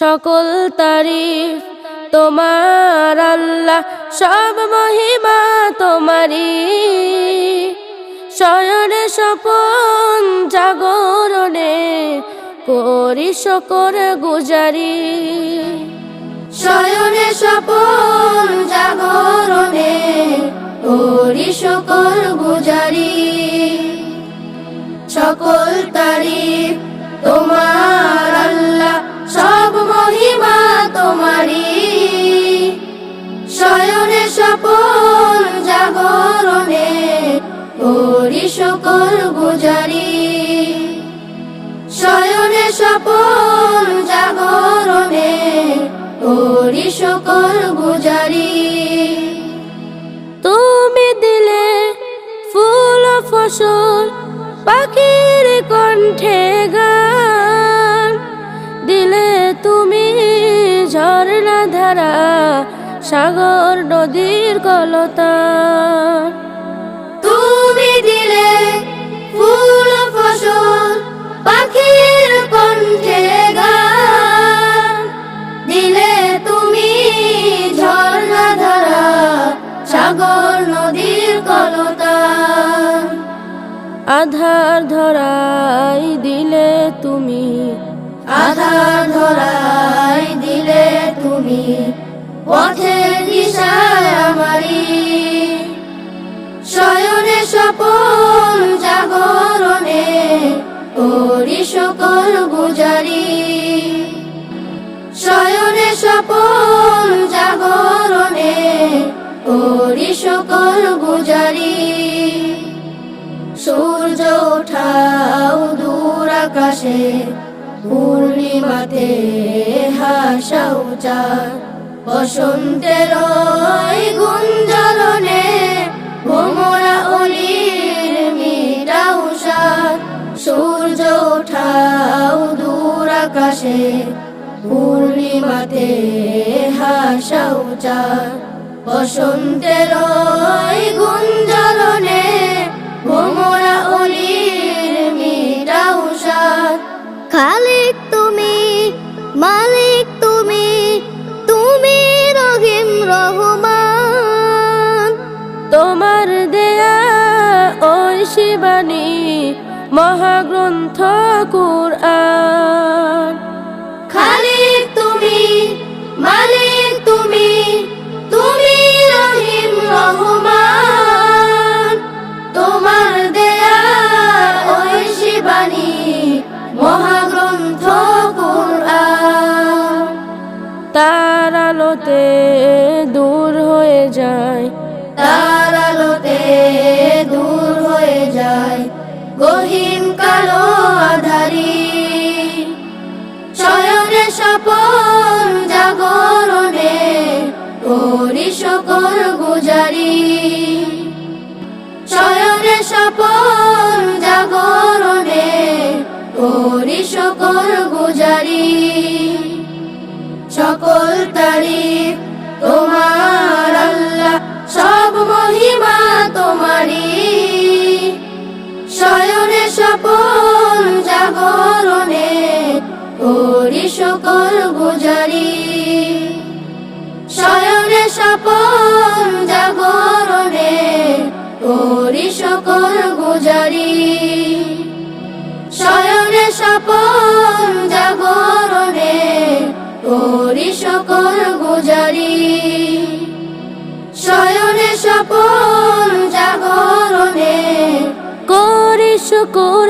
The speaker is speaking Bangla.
সকল তারিফ তোমার আল্লাহ, সব মহিমা তোমারি শয়নে স্বপন জাগরণে করি শকর গুজারি। শয়নে স্বপন জাগরণে করি শকর গুজারি। সকল তারিফ তোমার তোমারি শয়নে স্বপন জাগরণে করি শকর গুজারি। শয়নে স্বপন জাগরণে করি শকর গুজারি। তুমি দিলে ফুল ফসল পাখির কণ্ঠে ধারা সাগর নদীর কলতা। তুমি দিলে ফুল ফসল পাখির কণ্ঠে গান। দিলে তুমি ঝর্ণা ধারা সাগর নদীর কলতান আধার ধরাই দিলে তুমি পথের দিশায় আমারি। শয়নে স্বপন জাগরণে করি শকর গুজারি। শয়নে স্বপন জাগরণে করি শকর গুজারি। সূর্য ওঠাও দূর আকাশে, পূর্ণিমাতে হাসাও চাঁদ। বসন্তের গুঞ্জরণে ভোমরা অলির মিটাও সাত সূর্য ওঠাও দূর আকাশে, পূর্ণিমাতে হাসাও চাঁদ। বসন্তের গুঞ্জরণে ভোমরা অলির মহাগ্রন্থ কুরআন। খালিক তুমি মালিক তুমি তুমি রহিম রহমান। তোমার দেয়া ওই শিবানী মহাগ্রন্থ কুরআন। তার আলোতে দূর হয়ে যায়। তার স্বপন জাগরণে করি শকর গুজারি। শয়নে সপন জাগরণে করি শকর গুজারি। সকল তারিফ তোমার আল্লাহ, সব মহিমা তোমারি শয়নে স্বপন জাগরণে করি শকর গুজারি শয়নে স্বপন জাগরণে করি শকর গুজারি শয়নে স্বপন জাগরণে করি শকর গুজারি শয়নে স্বপন জাগরণে করি শকর